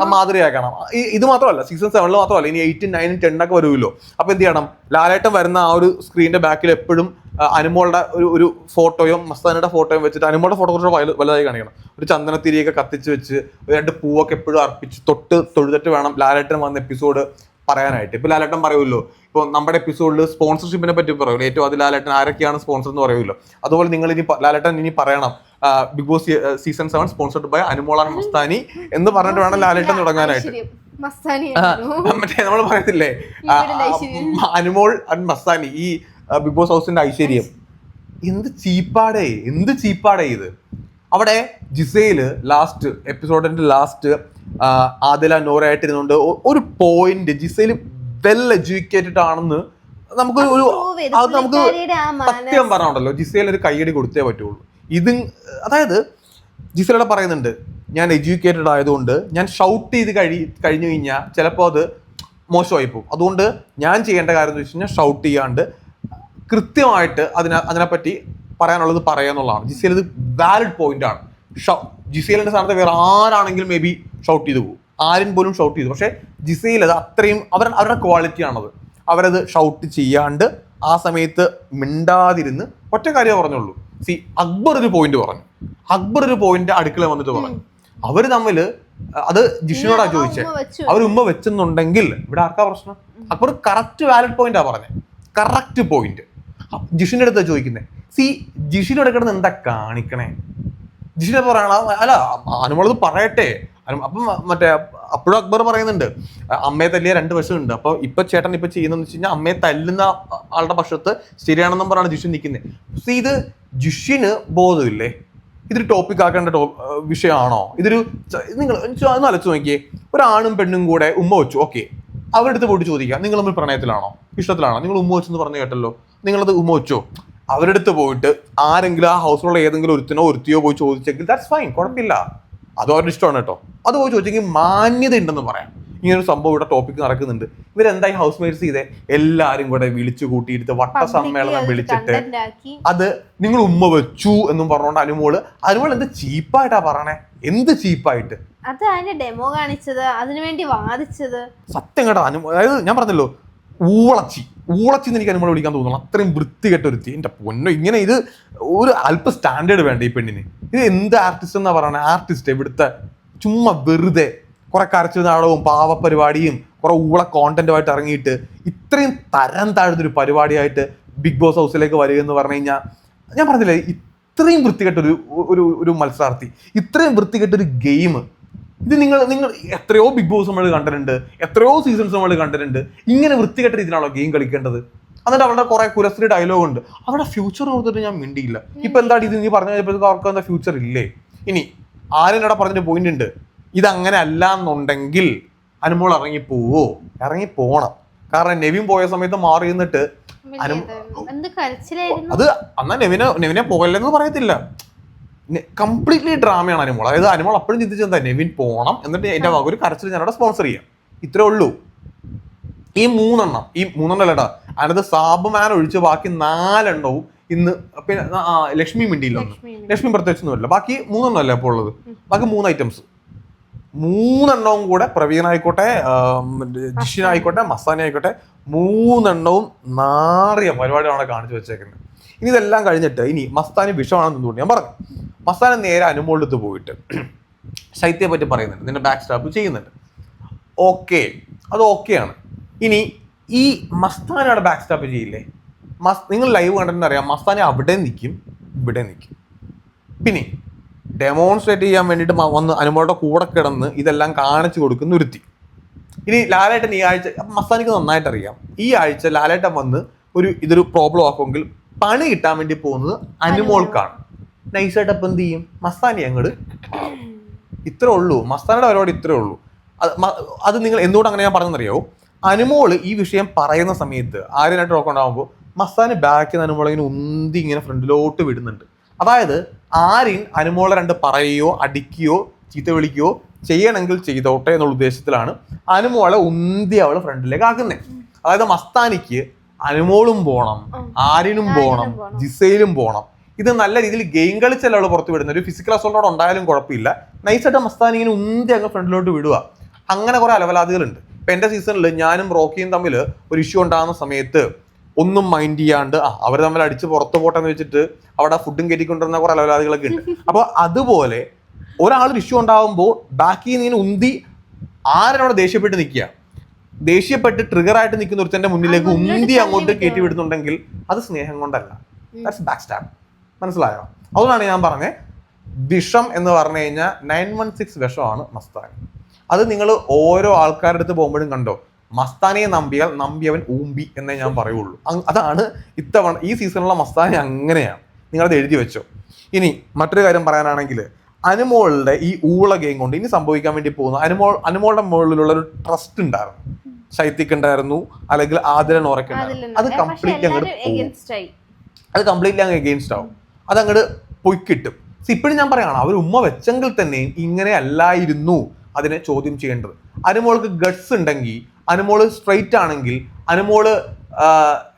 Speaker 1: ആ മാതൃകയാക്കണം. ആക്കണം ഇത് മാത്രമല്ല സീസൺ സെവനിൽ മാത്രമല്ല ഇനി എയ്റ്റും നയനും ഒക്കെ വരുമല്ലോ. അപ്പൊ എന്ത് ചെയ്യണം? ലാലേട്ടം വരുന്ന ആ ഒരു സ്ക്രീനിന്റെ ബാക്കിൽ എപ്പോഴും അനുമോളുടെ ഒരു ഒരു ഫോട്ടോയും മസ്താനയുടെ ഫോട്ടോയും വെച്ചിട്ട് അനുമോളുടെ ഫോട്ടോ കുറച്ച് വലു- വലുതായി കാണിക്കണം. ഒരു ചന്ദനത്തിരിയൊക്കെ കത്തിച്ച് വെച്ച് രണ്ട് പൂവൊക്കെ എപ്പോഴും അർപ്പിച്ച് തൊട്ട് തൊഴുതിട്ട് വേണം ലാലേട്ടൻ വന്ന എപ്പിസോഡ് പറയാനായിട്ട്. ഇപ്പൊ ലാലേട്ടൻ പറയുമല്ലോ ഇപ്പൊ നമ്മുടെ എപ്പിസോഡിൽ സ്പോൺസർഷിപ്പിനെ പറ്റി പറയുമല്ലോ. ഏറ്റവും അത് ലാലേട്ടൻ ആരൊക്കെയാണ് സ്പോൺസർ എന്ന് പറയുമല്ലോ. അതുപോലെ നിങ്ങൾ ഇനി ലാലേട്ടൻ ഇനി പറയണം Big Boss season seven sponsored by അനുമോളാൻ Mastani എന്ന് പറഞ്ഞിട്ട് വേണം ലാലേട്ടൻ തുടങ്ങാനായിട്ട്. മറ്റേ നമ്മൾ പറയത്തില്ലേ അനുമോൾ ആൻഡ് മസ്താനി ഈ ബിഗ് ബോസ് ഹൗസിന്റെ ഐശ്വര്യം. എന്ത് ചീപ്പാടേ എന്ത് ചീപ്പാടേ ഇത്. അവിടെ ജിസയിൽ ലാസ്റ്റ് എപ്പിസോഡിന്റെ ലാസ്റ്റ് ആദില നോറായിട്ടിരുന്നുകൊണ്ട് ഒരു പോയിന്റ് ജിസയിൽ വെൽ എഡ്യൂക്കേറ്റഡ് ആണെന്ന് നമുക്ക് ഒരു അത് നമുക്ക്. സത്യം പറഞ്ഞുണ്ടല്ലോ ജിസയിൽ ഒരു കൈയടി കൊടുത്തേ പറ്റുള്ളൂ. ഇത് അതായത് ജിസയിലൂടെ പറയുന്നുണ്ട് ഞാൻ എഡ്യൂക്കേറ്റഡ് ആയതുകൊണ്ട് ഞാൻ ഷൗട്ട് ചെയ്ത് കഴി കഴിഞ്ഞു കഴിഞ്ഞാൽ ചിലപ്പോൾ അത് മോശമായി പോകും. അതുകൊണ്ട് ഞാൻ ചെയ്യേണ്ട കാര്യം എന്ന് വെച്ച് കഴിഞ്ഞാൽ ഷൗട്ട് ചെയ്യാണ്ട് കൃത്യമായിട്ട് അതിനെ അതിനെപ്പറ്റി പറയാനുള്ളത് പറയാന്നുള്ളതാണ് ജിസിയിൽ ഇത് വാലിഡ് പോയിന്റ് ആണ്. ജിസിയലിന്റെ സ്ഥാനത്ത് വേറെ ആരാണെങ്കിലും മേ ബി ഷൗട്ട് ചെയ്തു പോകും. ആരും പോലും ഷൗട്ട് ചെയ്തു. പക്ഷേ ജിസയിൽ അത് അത്രയും അവർ അവരുടെ ക്വാളിറ്റിയാണത് അവരത് ഷൗട്ട് ചെയ്യാണ്ട് ആ സമയത്ത് മിണ്ടാതിരുന്ന് ഒറ്റ കാര്യമേ പറഞ്ഞുള്ളൂ. സി അക്ബർ ഒരു പോയിന്റ് പറഞ്ഞു. അക്ബർ ഒരു പോയിന്റ് അടുക്കള വന്നിട്ട് പറഞ്ഞു. അവർ തമ്മിൽ അത് ജിഷിനോടാ
Speaker 2: ചോദിച്ചത്
Speaker 1: ചോദിച്ചേ. അവർ ഉമ്മ വെച്ചെന്നുണ്ടെങ്കിൽ ഇവിടെ ആർക്കാ പ്രശ്നം? അക്ബർ കറക്റ്റ് വാലിഡ് പോയിന്റാ പറഞ്ഞത് കറക്റ്റ് പോയിന്റ് ജിഷിന്റെ അടുത്താ ചോദിക്കുന്നത് സി ജിഷിനോട് കിടന്ന് എന്താ കാണിക്കണേ? ജിഷിനെ പറയണ. അല്ല അനുമോളത് പറയട്ടെ. അപ്പം മറ്റേ അപ്പോഴും അക്ബർ പറയുന്നുണ്ട്. അമ്മയെ തല്ലിയ രണ്ട് വശമുണ്ട്. അപ്പൊ ഇപ്പൊ ചേട്ടൻ ഇപ്പൊ ചെയ്യുന്നതെന്ന് വെച്ച് കഴിഞ്ഞാൽ അമ്മയെ തല്ലുന്ന ആളുടെ പക്ഷത്ത് ശരിയാണെന്നും പറഞ്ഞാണ് ജിഷു നിൽക്കുന്നത് സി ഇത് ജിഷിന് ബോധമില്ലേ? ഇതൊരു ടോപ്പിക് ആക്കേണ്ട ടോ വിഷയമാണോ? ഇതൊരു നിങ്ങൾ അലച്ചു നോക്കിയേ. ഒരാണും പെണ്ണും കൂടെ ഉമ്മ വെച്ചു. ഓക്കെ. അവരുടെ അടുത്ത് പോയിട്ട് ചോദിക്കുക നിങ്ങൾ തമ്മിൽ പ്രണയത്തിലാണോ? ഇഷ്ടത്തിലാണോ? നിങ്ങൾ ഉമ്മ വെച്ചെന്ന് പറഞ്ഞു കേട്ടല്ലോ. നിങ്ങളത് ഉമ്മ വെച്ചോ? അവരുടെ അടുത്ത് പോയിട്ട് ആരെങ്കിലും ആ ഹൗസിലുള്ള ഏതെങ്കിലും ഒരുത്തിനോ ഒരുത്തിയോ പോയി ചോദിച്ചെങ്കിൽ ദാറ്റ്സ് ഫൈൻ കുഴപ്പമില്ല. അത് അവരുടെ ഇഷ്ടമാണ് കേട്ടോ. അത് പോയി ചോദിച്ചെങ്കിൽ മാന്യത ഉണ്ടെന്ന് പറയാം. ഇങ്ങനെ ഒരു സംഭവം ഇവിടെ ടോപ്പിക് നടക്കുന്നുണ്ട്. ഇവരെന്തായി ഹൗസ് മേറ്റ്സ് ചെയ്തേ? എല്ലാരും കൂടെ വിളിച്ചു കൂട്ടിയിട്ട് വട്ട സമ്മേളനം വിളിച്ചിട്ട് അത് നിങ്ങൾ ഉമ്മ വെച്ചു എന്നും പറഞ്ഞോണ്ട് അനുമോൾ അനുമോൾ എന്ത് ചീപ്പായിട്ടാ പറയണേ? എന്ത് ചീപ്പായിട്ട്?
Speaker 2: അത് അതിന്റെ ഡെമോ കാണിച്ചത് അതിനുവേണ്ടി വാദിച്ചത്.
Speaker 1: സത്യം കേട്ടോ അനു അതായത് ഞാൻ പറഞ്ഞല്ലോ ഊളച്ചി. ഊളച്ചി എന്ന് എനിക്ക് അനുമതി വിളിക്കാൻ തോന്നുന്നു. അത്രയും വൃത്തികെട്ട ഒരുത്തി എന്റെ പൊന്നോ ഇങ്ങനെ ഇത് ഒരു അല്പ സ്റ്റാൻഡേർഡ് വേണ്ട ഈ പെണ്ണിന്? ഇത് എന്ത് ആർട്ടിസ്റ്റ് എന്നാ പറയണേ? ആർട്ടിസ്റ്റ് ഇവിടുത്തെ ചുമ്മാ വെറുതെ കുറെ കരച്ചിൽ നാടകവും പാവപരിപാടിയും കുറെ ഊള കോണ്ടന്റുമായിട്ട് ഇറങ്ങിയിട്ട് ഇത്രയും തരം താഴ്ന്നൊരു പരിപാടിയായിട്ട് ബിഗ് ബോസ് ഹൗസിലേക്ക് വരിക എന്ന് പറഞ്ഞു കഴിഞ്ഞാൽ ഞാൻ പറഞ്ഞില്ലേ ഇത്രയും വൃത്തികെട്ടൊരു ഒരു ഒരു മത്സരാർത്ഥി ഇത്രയും വൃത്തികെട്ടൊരു ഗെയിം ഇത് നിങ്ങൾ നിങ്ങൾ എത്രയോ ബിഗ് ബോസ് നമ്മൾ കണ്ടിട്ടുണ്ട് എത്രയോ സീസൺസ് നമ്മൾ കണ്ടിട്ടുണ്ട്. ഇങ്ങനെ വൃത്തികെട്ട രീതിയിലാണോ ഗെയിം കളിക്കേണ്ടത്? എന്നിട്ട് അവരുടെ കുറെ കുരശ്രീ ഡയലോഗ് ഉണ്ട്. അവരുടെ ഫ്യൂച്ചർ ഓർത്തിട്ട് ഞാൻ മിണ്ടിയില്ല. ഇപ്പൊ എന്താ ഇത് നീ പറഞ്ഞു അവർക്ക് എന്താ ഫ്യൂച്ചർ ഇല്ലേ? ഇനി ആരും ഇവിടെ പറഞ്ഞൊരു പോയിന്റ് ഉണ്ട്. ഇതങ്ങനെ അല്ല എന്നുണ്ടെങ്കിൽ അനുമോൾ ഇറങ്ങി പോവോ? ഇറങ്ങി പോണം. കാരണം നെവിൻ പോയ സമയത്ത് മാറി നിന്നിട്ട് അത് അന്നാ നെവിനെ നെവിനെ പോകല്ലെന്ന് പറയത്തില്ല. കംപ്ലീറ്റ്ലി ഡ്രാമയാണ് അനുമോൾ അതായത് അനുമോൾ അപ്പോഴും ചിന്തിച്ചു എന്താ നെവിൻ പോണം എന്നിട്ട് എന്റെ വക ഒരു കരച്ചിൽ ഞാനവിടെ സ്പോൺസർ ചെയ്യാം. ഇത്രേ ഉള്ളൂ. ഈ മൂന്നെണ്ണം ഈ മൂന്നെണ്ണം അല്ലടാ അതിനകത്ത് സാബുമാൻ ഒഴിച്ച് ബാക്കി നാലെണ്ണവും ഇന്ന് പിന്നെ ലക്ഷ്മി മിണ്ടിയില്ല
Speaker 2: ലക്ഷ്മി
Speaker 1: പ്രത്യേകിച്ചൊന്നുമില്ല. ബാക്കി മൂന്നെണ്ണം അല്ലേ അപ്പോൾ ഉള്ളത്? ബാക്കി മൂന്ന് ഐറ്റംസ് മൂന്നെണ്ണവും കൂടെ പ്രവീൺ ആയിക്കോട്ടെ ജിഷിൻ ആയിക്കോട്ടെ മസാന ആയിക്കോട്ടെ മൂന്നെണ്ണവും നാറിയ പരിപാടിയാണ് കാണിച്ചു വെച്ചേക്കുന്നത്. ഇനി ഇതെല്ലാം കഴിഞ്ഞിട്ട് ഇനി മസ്താന് വിഷമാണെന്ന് തോന്നി ഞാൻ പറഞ്ഞു. മസ്താന നേരെ അനുമോളടുത്ത് പോയിട്ട് ശൈത്യയെ പറ്റി പറയുന്നുണ്ട്. നിന്റെ ബാക്ക് സ്റ്റാപ്പ് ചെയ്യുന്നുണ്ട്. ഓക്കെ അത് ഓക്കെയാണ് ഇനി ഈ മസ്താനയുടെ ബാക്ക് സ്റ്റാപ്പ് ചെയ്യില്ലേ? മസ് നിങ്ങൾ ലൈവ് കണ്ടിട്ട് അറിയാം മസ്താനെ അവിടെ നിൽക്കും ഇവിടെ നിൽക്കും പിന്നെ ഡെമോൺസ്ട്രേറ്റ് ചെയ്യാൻ വേണ്ടിയിട്ട് വന്ന് അനുമോളുടെ കൂടെ കിടന്ന് ഇതെല്ലാം കാണിച്ചു കൊടുക്കുന്ന ഒരുത്തി. ഇനി ലാലേട്ടൻ ഈ ആഴ്ച മസ്താനിക്ക് നന്നായിട്ട് അറിയാം ഈ ആഴ്ച ലാലേട്ടൻ വന്ന് ഒരു ഇതൊരു പ്രോബ്ലം ആക്കുമെങ്കിൽ പണി കിട്ടാൻ വേണ്ടി പോകുന്നത് അനുമോൾക്കാണ്. നൈസായിട്ട് അപ്പം എന്ത് ചെയ്യും? മസ്താനി അങ്ങോട്ട് ഇത്രേ ഉള്ളൂ. മസ്താനയുടെ പരിപാടി ഇത്രേ ഉള്ളൂ. അത് നിങ്ങൾ എന്തുകൊണ്ട് അങ്ങനെ ഞാൻ പറഞ്ഞെന്നറിയോ അനുമോൾ ഈ വിഷയം പറയുന്ന സമയത്ത് ആര്യനായിട്ട് നോക്കണ്ടാവുമ്പോൾ മസ്താന് ബാക്കിൽ നിന്ന് അനുമോളെ ഇങ്ങനെ ഉന്തി ഇങ്ങനെ ഫ്രണ്ടിലോട്ട് വിടുന്നുണ്ട്. അതായത് ആര്യൻ അനുമോളെ രണ്ട് പറയുകയോ അടിക്കുകയോ ചീത്ത വിളിക്കുകയോ ചെയ്യണമെങ്കിൽ ചെയ്തോട്ടെ എന്നുള്ള ഉദ്ദേശത്തിലാണ് അനുമോളെ ഉന്തി അവളെ ഫ്രണ്ടിലേക്ക് ആക്കുന്നത് അതായത് മസ്താനിക്ക് അനുമോളും പോണം ആരിനും പോണം. ജിസയിലും പോണം. ഇത് നല്ല രീതിയിൽ ഗെയിം കളിച്ചല്ല പുറത്ത് വിടുന്നത് ഒരു ഫിസിക്കൽ അസോൾട്ടോടെ ഉണ്ടായാലും കുഴപ്പമില്ല. നൈസായിട്ട് മസ്താൻ ഇങ്ങനെ ഉന്തി അങ്ങ് ഫ്രണ്ടിലോട്ട് വിടുക. അങ്ങനെ കുറെ അലവലാദികളുണ്ട് ഇപ്പൊ എന്റെ സീസണിൽ ഞാനും റോക്കിയും തമ്മിൽ ഒരു ഇഷ്യൂ ഉണ്ടാകുന്ന സമയത്ത് ഒന്നും മൈൻഡ് ചെയ്യാണ്ട് ആ അവർ തമ്മിൽ അടിച്ച് പുറത്ത് പോട്ടെ എന്ന് വെച്ചിട്ട് അവിടെ ഫുഡും കയറ്റിക്കൊണ്ടിരുന്ന കുറെ അലവലാദികളൊക്കെ ഉണ്ട്. അപ്പോൾ അതുപോലെ ഒരാൾ ഇഷ്യൂ ഉണ്ടാകുമ്പോൾ ബാക്കി ഇങ്ങനെ ഉന്തി ആരോട് ദേഷ്യപ്പെട്ട് നിൽക്കുക? ദേഷ്യപ്പെട്ട് ട്രിഗർ ആയിട്ട് നിൽക്കുന്ന ഒരുത്തന്റെ മുന്നിലേക്ക് ഉന്തി അങ്ങോട്ട്. കയറ്റി വിടുന്നുണ്ടെങ്കിൽ അത് സ്നേഹം കൊണ്ടല്ല. ദാറ്റ്സ് ബാക്ക് സ്റ്റാബ് മനസ്സിലായോ? അതുകൊണ്ടാണ് ഞാൻ പറഞ്ഞത് വിഷം എന്ന് പറഞ്ഞു കഴിഞ്ഞാൽ നയൻ വൺ സിക്സ് വിഷമാണ് മസ്താനി. അത് നിങ്ങൾ ഓരോ ആൾക്കാരുടെ അടുത്ത് പോകുമ്പോഴും കണ്ടോ? മസ്താനിയെ നമ്പിയാൽ നമ്പിയവൻ ഊമ്പി എന്നേ ഞാൻ പറയുള്ളൂ. അതാണ് ഇത്തവണ ഈ സീസണിലുള്ള മസ്താനി അങ്ങനെയാണ്. നിങ്ങളത് എഴുതി വെച്ചോ. ഇനി മറ്റൊരു കാര്യം പറയാനാണെങ്കിൽ അനുമോളുടെ ഈ ഊള ഗെയിം കൊണ്ട് ഇനി സംഭവിക്കാൻ വേണ്ടി പോകുന്ന അനുമോൾ അനുമോളുടെ മുകളിലുള്ള ഒരു ട്രസ്റ്റ് ഉണ്ടായിരുന്നു. ശൈത്യക്ക് ഉണ്ടായിരുന്നു അല്ലെങ്കിൽ ആദരൻ ഉറക്കുണ്ടായിരുന്നു. ഉണ്ടായിരുന്നു അത്
Speaker 2: കംപ്ലീറ്റ്ലി
Speaker 1: കംപ്ലീറ്റ് അങ്ങോട്ട് അത് കംപ്ലീറ്റ്ലി അങ്ങ് എഗെയിൻസ്റ്റ് ആവും. അത് അങ്ങോട്ട് പൊയ് കിട്ടും. ഇപ്പോഴും ഞാൻ പറയാണ് അവർ ഉമ്മ വെച്ചെങ്കിൽ തന്നെയും ഇങ്ങനെ അല്ലായിരുന്നു അതിനെ ചോദ്യം ചെയ്യേണ്ടത്. അനുമോൾക്ക് ഗഡ്സ് ഉണ്ടെങ്കിൽ അനുമോൾ സ്ട്രൈറ്റ് ആണെങ്കിൽ അനുമോൾ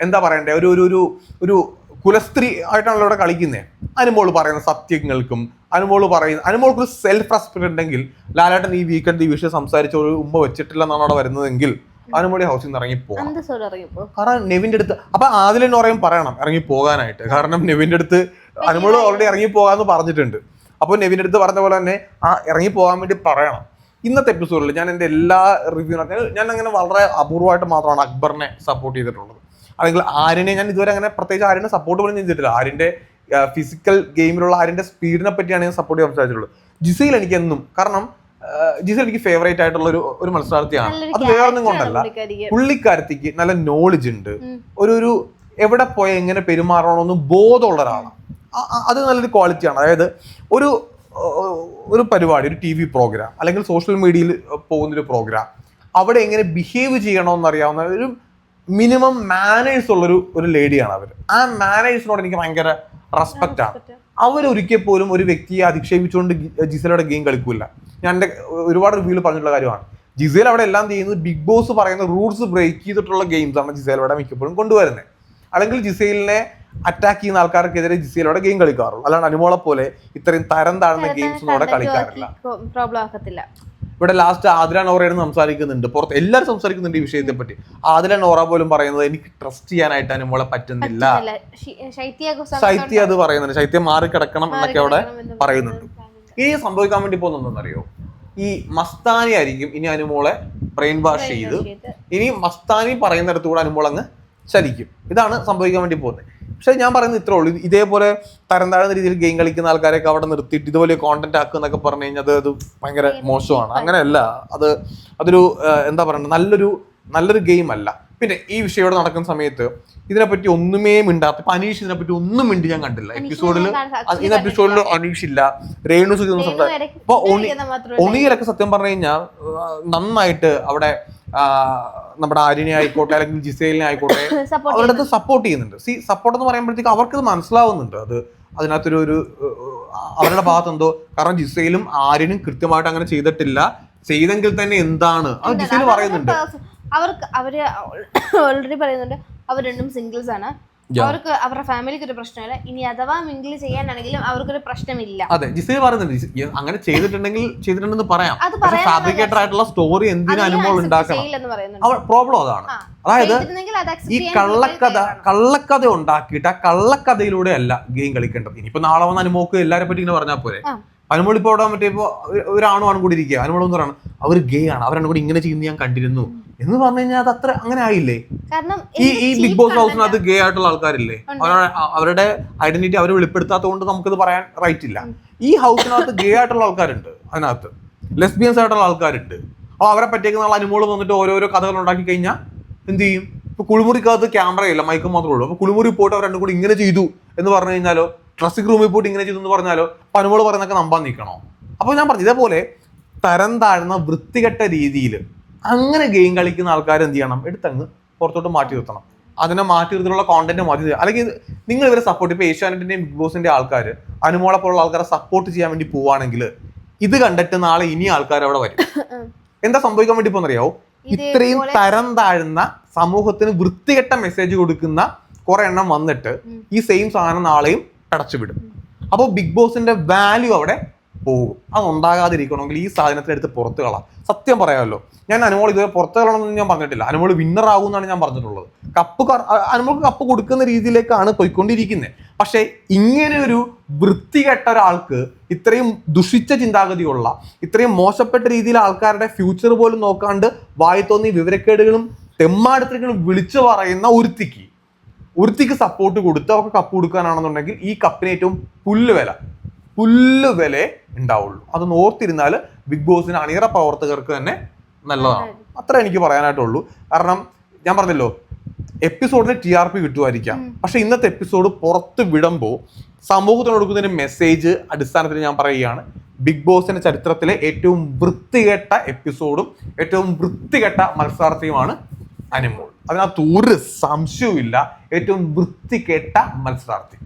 Speaker 1: എന്താ പറയണ്ടേ ഒരു ഒരു ഒരു ഒരു കുലസ്ത്രീ ആയിട്ടാണല്ലോ ഇവിടെ കളിക്കുന്നത് അനുമോൾ പറയുന്ന സത്യങ്ങൾക്കും അനുമോൾ പറയുന്ന അനുമോൾക്ക് ഒരു സെൽഫ് റെസ്പെക്ട് ഉണ്ടെങ്കിൽ ലാലേട്ടൻ ഈ വീക്കെൻഡ് ഈ വിഷയം സംസാരിച്ച ഒരു ഉമ്മ വെച്ചിട്ടില്ല എന്നാണ് അവിടെ വരുന്നതെങ്കിൽ അനുമോളി ഹൗസിൽ നിന്ന് ഇറങ്ങി പോകാം കാരണം നെവിന്റെ അടുത്ത് അപ്പൊ ആദിലെന്ന് പറയും പറയണം ഇറങ്ങി പോകാനായിട്ട്. കാരണം നെവിന്റെ അടുത്ത് അനുമോൾ ഓൾറെഡി ഇറങ്ങി പോകാന്ന് പറഞ്ഞിട്ടുണ്ട്. അപ്പോൾ നെവിന്റെ അടുത്ത് പറഞ്ഞ പോലെ തന്നെ ആ ഇറങ്ങി പോകാൻ വേണ്ടി പറയണം. ഇന്നത്തെ എപ്പിസോഡിൽ ഞാൻ എന്റെ എല്ലാ റിവ്യൂ ഞാൻ അങ്ങനെ വളരെ അപൂർവമായിട്ട് മാത്രമാണ് അക്ബറിനെ സപ്പോർട്ട് ചെയ്തിട്ടുള്ളത്. അല്ലെങ്കിൽ ആരിനെ ഞാൻ ഇതുവരെ അങ്ങനെ പ്രത്യേകിച്ച് ആര്യനെ സപ്പോർട്ട് പോലും ചെയ്തിട്ടില്ല. ആരിന്റെ ഫിസിക്കൽ ഗെയിമിലുള്ള ആരിന്റെ സ്പീഡിനെ പറ്റിയാണ് ഞാൻ സപ്പോർട്ട് ചെയ്യാൻ സംസാരിച്ചിട്ടുള്ളത് ജിസയിൽ എനിക്ക് എന്നും കാരണം ജിസയിൽ എനിക്ക് ഫേവറേറ്റ് ആയിട്ടുള്ള ഒരു ഒരു മത്സരാർത്ഥിയാണ്. അത്
Speaker 2: വേറൊന്നും
Speaker 1: കൊണ്ടല്ല. പുള്ളിക്കാരത്തിക്ക് നല്ല നോളജ് ഉണ്ട്. ഒരു ഒരു എവിടെ പോയ എങ്ങനെ പെരുമാറണമെന്ന് ബോധമുള്ള ഒരാളാണ് അത് നല്ലൊരു ക്വാളിറ്റിയാണ് അതായത് ഒരു ഒരു പരിപാടി ഒരു ടി വി പ്രോഗ്രാം അല്ലെങ്കിൽ സോഷ്യൽ മീഡിയയിൽ പോകുന്നൊരു പ്രോഗ്രാം അവിടെ എങ്ങനെ ബിഹേവ് ചെയ്യണമെന്ന് അറിയാവുന്ന ഒരു മിനിമം മാനേഴ്സ് ഉള്ളൊരു ഒരു ലേഡിയാണ് അവർ ആ മാനേഴ്സിനോട് എനിക്ക് ഭയങ്കര റെസ്പെക്റ്റ് ആണ് അവരൊരിക്കൽ പോലും ഒരു വ്യക്തിയെ അധിക്ഷേപിച്ചുകൊണ്ട് ജിസലയുടെ ഗെയിം കളിക്കൂല. ഞാൻ എന്റെ ഒരുപാട് റിവ്യൂവിൽ പറഞ്ഞിട്ടുള്ള കാര്യമാണ്. ജിസേൽ അവിടെ എല്ലാം ചെയ്യുന്നത് ബിഗ് ബോസ് പറയുന്ന റൂൾസ് ബ്രേക്ക് ചെയ്തിട്ടുള്ള ഗെയിംസ് ആണ് ജിസേൽ അവിടെ മിക്കപ്പോഴും കൊണ്ടുവരുന്നത് അല്ലെങ്കിൽ ജിസേലിനെ അറ്റാക്ക് ചെയ്യുന്ന ആൾക്കാർക്കെതിരെ ജിസേലോടെ ഗെയിം കളിക്കാറുള്ളൂ. അല്ലാണ്ട് അനുമോളെ പോലെ ഇത്രയും തരം താഴ്ന്ന ഗെയിംസ് അവിടെ കളിക്കാറില്ല. ഇവിടെ ലാസ്റ്റ് ആതിര നോറയാണ് സംസാരിക്കുന്നുണ്ട്. പുറത്ത് എല്ലാവരും സംസാരിക്കുന്നുണ്ട് ഈ വിഷയത്തെ പറ്റി. ആദില നോറ പോലും പറയുന്നത് എനിക്ക് ട്രസ്റ്റ് ചെയ്യാനായിട്ട് അനുമോളെ പറ്റുന്നില്ല.
Speaker 2: ശൈത്യ
Speaker 1: അത് പറയുന്നുണ്ട്. ശൈത്യം മാറിക്കിടക്കണം എന്നൊക്കെ അവിടെ പറയുന്നുണ്ട്. ഇനി സംഭവിക്കാൻ വേണ്ടി പോകുന്നതെന്നറിയോ ഈ മസ്താനി ആയിരിക്കും ഇനി അനുമോളെ ബ്രെയിൻ വാഷ് ചെയ്ത്. ഇനി മസ്താനി പറയുന്നിടത്തുകൂടെ അനുമോളങ്ങ് അനുമോൾ അങ്ങ് ചലിക്കും. ഇതാണ് സംഭവിക്കാൻ വേണ്ടി പോകുന്നത്. പക്ഷെ ഞാൻ പറയുന്നത് ഇത്രേ ഉള്ളൂ. ഇത് ഇതേപോലെ തരം താഴ്ന്ന രീതിയിൽ ഗെയിം കളിക്കുന്ന ആൾക്കാരെയൊക്കെ അവിടെ നിർത്തിയിട്ട് ഇതുപോലെ കോണ്ടന്റ് ആക്കുക എന്നൊക്കെ പറഞ്ഞു കഴിഞ്ഞാൽ അത് അത് ഭയങ്കര മോശമാണ്. അങ്ങനെയല്ല. അത് അതൊരു എന്താ പറയുക നല്ലൊരു നല്ലൊരു ഗെയിം അല്ല. പിന്നെ ഈ വിഷയം ഇവിടെ നടക്കുന്ന സമയത്ത് ഇതിനെപ്പറ്റി ഒന്നുമേ മിണ്ടാത്ത ഇപ്പൊ അനീഷ് ഇതിനെപ്പറ്റി ഒന്നും മിണ്ടി ഞാൻ കണ്ടില്ല. എപ്പിസോഡിൽ ഇന്ന് എപ്പിസോഡിൽ അനീഷ് ഇല്ല. രേണു സുഖി ഒന്നും സംസാരിക്കും.
Speaker 2: അപ്പൊ
Speaker 1: ഒണിയിലൊക്കെ സത്യം പറഞ്ഞു കഴിഞ്ഞാൽ നന്നായിട്ട് അവിടെ നമ്മുടെ ആര്യനെ ആയിക്കോട്ടെ അല്ലെങ്കിൽ ജിസേലിനെ ആയിക്കോട്ടെ അവരുടെ അടുത്ത് സപ്പോർട്ട് ചെയ്യുന്നുണ്ട്. സി സപ്പോർട്ട് എന്ന് പറയുമ്പോഴത്തേക്ക് അവർക്കത് മനസ്സിലാവുന്നുണ്ട്. അത് അതിനകത്തൊരു ഒരു അവരുടെ ഭാഗത്ത് എന്തോ കാരണം ജിസയിലും ആര്യനും കൃത്യമായിട്ട് അങ്ങനെ ചെയ്തിട്ടില്ല. ചെയ്തെങ്കിൽ തന്നെ എന്താണ്? അത്
Speaker 2: ജിസേൽ
Speaker 1: ജിസയിൽ പറയുന്നുണ്ട്.
Speaker 2: അവർക്ക് അവർ ഓൾറെഡി പറയുന്നുണ്ട് അവർ രണ്ടും സിംഗിൾസ് ആണ്. അവർക്ക് അവരുടെ ഫാമിലിക്ക് ഒരു പ്രശ്നമില്ല. ഇനി അഥവാ മിങ്കിൾ ചെയ്യാനാണെങ്കിലും അവർക്കൊരു പ്രശ്നമില്ല.
Speaker 1: അതെ ജിസയിൽ പറയുന്നുണ്ട്. അങ്ങനെ ചെയ്തിട്ടുണ്ടെങ്കിൽ ചെയ്തിട്ടുണ്ടെന്ന് പറയാം. ഫാബ്രിക്കേറ്റർ ആയിട്ടുള്ള സ്റ്റോറി എന്തിനു അനുഭവം ഉണ്ടാക്കണം?
Speaker 2: ചെയ്യില്ലെന്ന് പറയുന്നുണ്ട്.
Speaker 1: അവ പ്രോബ്ലം അതാണ്. അതായത് ഈ കള്ളക്കഥ കള്ളക്കഥ ഉണ്ടാക്കിയിട്ട് ആ കള്ളക്കഥയിലൂടെ അല്ല ഗെയിം കളിക്കേണ്ടത്. ഇനിയിപ്പോ നാളെ വന്ന് അനുമോക്ക് എല്ലാരെ പറ്റി ഇങ്ങനെ പറഞ്ഞാൽ പോരെ. അനുമോൾ ഇപ്പോൾ അവിടെ മറ്റേ ഒരാണും ആണ് കൂടി ഇരിക്കുക. അനുമോൾ എന്ന് പറയണം അവർ ഗേ ആണ്. അവരാണ് കൂടി ഇങ്ങനെ ചെയ്യുന്ന ഞാൻ കണ്ടിരുന്നു. എന്ന് പറഞ്ഞു കഴിഞ്ഞാൽ അത് അത്ര അങ്ങനെ ആയില്ലേ? ഈ ഈ ബിഗ് ബോസ് ഹൗസിനകത്ത് ഗേ ആയിട്ടുള്ള ആൾക്കാരില്ലേ. അവരുടെ ഐഡന്റിറ്റി അവർ വെളിപ്പെടുത്താത്തത് കൊണ്ട് നമുക്കത് പറയാൻ റൈറ്റ് ഇല്ല. ഈ ഹൗസിനകത്ത് ഗേ ആയിട്ടുള്ള ആൾക്കാരുണ്ട് അതിനകത്ത്. ലെസ്ബിയൻസ് ആയിട്ടുള്ള ആൾക്കാരുണ്ട്. അപ്പോൾ അവരെ പറ്റിയൊക്കെ നാളെ അനുമോൾ വന്നിട്ട് ഓരോരോ കഥകൾ ഉണ്ടാക്കി കഴിഞ്ഞാൽ എന്ത് ചെയ്യും? ഇപ്പൊ കുളിമുറിക്കകത്ത് ക്യാമറ ഇല്ല മൈക്ക് മാത്രമേ ഉള്ളൂ. അപ്പൊ കുളിമുറി പോയിട്ട് അവർ രണ്ടും കൂടി ഇങ്ങനെ ചെയ്തു എന്ന് പറഞ്ഞു കഴിഞ്ഞാലോ ഡ്രസ്സിംഗ് റൂമിൽ പോയിട്ട് ഇങ്ങനെ ചെയ്തു എന്ന് പറഞ്ഞാലോ പനുമോൾ പറയുന്നൊക്കെ നമ്പാൻ നിൽക്കണോ അപ്പോൾ ഞാൻ പറഞ്ഞു ഇതേപോലെ തരം താഴ്ന്ന വൃത്തികെട്ട രീതിയിൽ അങ്ങനെ ഗെയിം കളിക്കുന്ന ആൾക്കാർ എന്ത് ചെയ്യണം? എടുത്തങ്ങ് പുറത്തോട്ട് മാറ്റി നിർത്തണം. അതിനെ മാറ്റി നിർത്തിയുള്ള കോണ്ടന്റ് മാറ്റി. അല്ലെങ്കിൽ നിങ്ങൾ ഇവരെ സപ്പോർട്ട് ഇപ്പോൾ ഏഷ്യാനെറ്റിന്റെയും ബിഗ് ബോസിന്റെ ആൾക്കാർ അനുമോളെ പോലുള്ള ആൾക്കാരെ സപ്പോർട്ട് ചെയ്യാൻ വേണ്ടി പോവാണെങ്കിൽ ഇത് കണ്ടിട്ട് നാളെ ഇനി ആൾക്കാർ അവിടെ വരും. എന്താ സംഭവിക്കാൻ വേണ്ടി പോകുന്നറിയാവോ ഇത്രയും തരം താഴ്ന്ന സമൂഹത്തിന് വൃത്തികെട്ട മെസ്സേജ് കൊടുക്കുന്ന കുറെ എണ്ണം വന്നിട്ട് ഈ സെയിം സാധനം നാളെയും അടച്ചുവിടും. അപ്പോൾ ബിഗ് ബോസിന്റെ വാല്യൂ അവിടെ പോകും. അത് ഉണ്ടാകാതിരിക്കണമെങ്കിൽ ഈ സാധനത്തിന് എടുത്ത് പുറത്ത് കളാം. സത്യം പറയാമല്ലോ. ഞാൻ അനുമോൾ ഇതുവരെ പുറത്ത് കളണമെന്ന് ഞാൻ പറഞ്ഞിട്ടില്ല. അനുമോൾ വിന്നർ ആകും എന്നാണ് ഞാൻ പറഞ്ഞിട്ടുള്ളത്. കപ്പ് അനുമോൾക്ക് കപ്പ് കൊടുക്കുന്ന രീതിയിലേക്കാണ് പോയിക്കൊണ്ടിരിക്കുന്നത്. പക്ഷേ ഇങ്ങനെ ഒരു വൃത്തികെട്ട ഒരാൾക്ക് ഇത്രയും ദുഷിച്ച ചിന്താഗതിയുള്ള ഇത്രയും മോശപ്പെട്ട രീതിയിൽ ആൾക്കാരുടെ ഫ്യൂച്ചർ പോലും നോക്കാണ്ട് വായി തോന്നി വിവരക്കേടുകളും തെമ്മാടത്തികളും വിളിച്ചു പറയുന്ന ഒരുത്തിക്ക് ഒരുത്തിക്ക് സപ്പോർട്ട് കൊടുത്ത് അവർക്ക് കപ്പ് കൊടുക്കാനാണെന്നുണ്ടെങ്കിൽ ഈ കപ്പിന് ഏറ്റവും പുല്ല് വില പുല്ല് വില ഉണ്ടാവുള്ളൂ. അത് ഓർത്തിരുന്നാൽ ബിഗ് ബോസിന് അണിയറ പ്രവർത്തകർക്ക് തന്നെ നല്ലതാണ്. അത്ര എനിക്ക് പറയാനായിട്ടുള്ളൂ. കാരണം ഞാൻ പറഞ്ഞല്ലോ എപ്പിസോഡിന് ടി ആർ പി കിട്ടുമായിരിക്കാം. പക്ഷെ ഇന്നത്തെ എപ്പിസോഡ് പുറത്ത് വിടുമ്പോൾ സമൂഹത്തിന് കൊടുക്കുന്ന മെസ്സേജ് അടിസ്ഥാനത്തിൽ ഞാൻ പറയുകയാണ് ബിഗ് ബോസിന്റെ ചരിത്രത്തിലെ ഏറ്റവും വൃത്തികെട്ട എപ്പിസോഡും ഏറ്റവും വൃത്തികെട്ട മത്സരാർത്ഥിയുമാണ് അനിമോൾ അതിനകത്ത് ഒരു സംശയവും ഇല്ല ഏറ്റവും വൃത്തികെട്ട മത്സരാർത്ഥി.